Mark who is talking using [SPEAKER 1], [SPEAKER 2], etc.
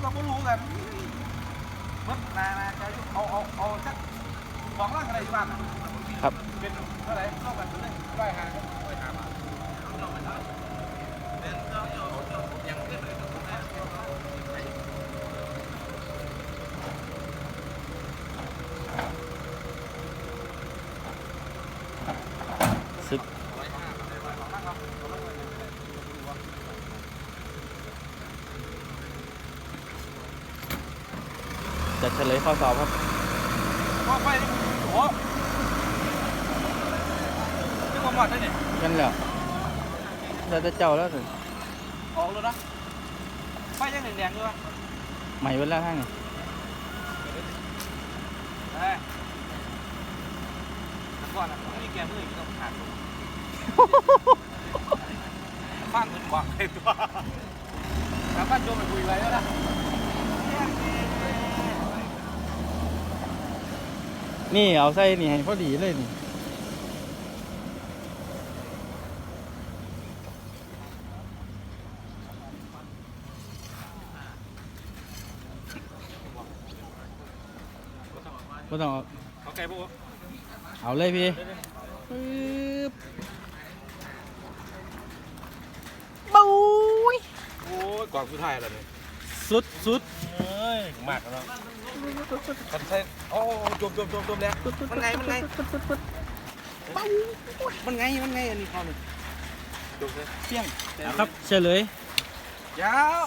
[SPEAKER 1] เราก็รู้กันมันนานาจะเอาเอาเอาสักของร่างอะไรที่บ้านอะ
[SPEAKER 2] ครับ
[SPEAKER 1] เป็นเท่าไหร่เข้ากันเลยร้อยห้าร้อยห้าบาท
[SPEAKER 2] ซึบ จะเฉลยข้อสอบครับ
[SPEAKER 1] ว่าไปนี่โอ้โหนี่ความหวัดได้เนี่ย
[SPEAKER 2] กันแล้วเราจะเจ้าแล้วสิ
[SPEAKER 1] ออกเลยนะไฟยังแดงๆอยู่วะ
[SPEAKER 2] ใหม่เวลาทั้งนี้
[SPEAKER 1] เอ้ยแต่ก่อนนะนี่แกมืออีกต้องขาดฟังคุณบอกเลยตัวแล้วก็โจมไปคุยไว้แล้วนะ
[SPEAKER 2] นี่เอาใส่นี่ให้พอดีเลยนี่ก็ต้องเอา
[SPEAKER 1] เขาแกพูด
[SPEAKER 2] เอาเลยพี่ปึ๊บปุ้ย
[SPEAKER 1] โอ้ยกวางสุดท้ายแล้วเนี่ย
[SPEAKER 2] สุดสุด
[SPEAKER 1] เอ้ยมากแล้วกันใช่โอ้จมจมจมจมแล้วมันไงมันไงมันไงมันไงอันนี้เขาเนี่ยจมเลยเพี้ยง
[SPEAKER 2] ครับเฉลย
[SPEAKER 1] ยาว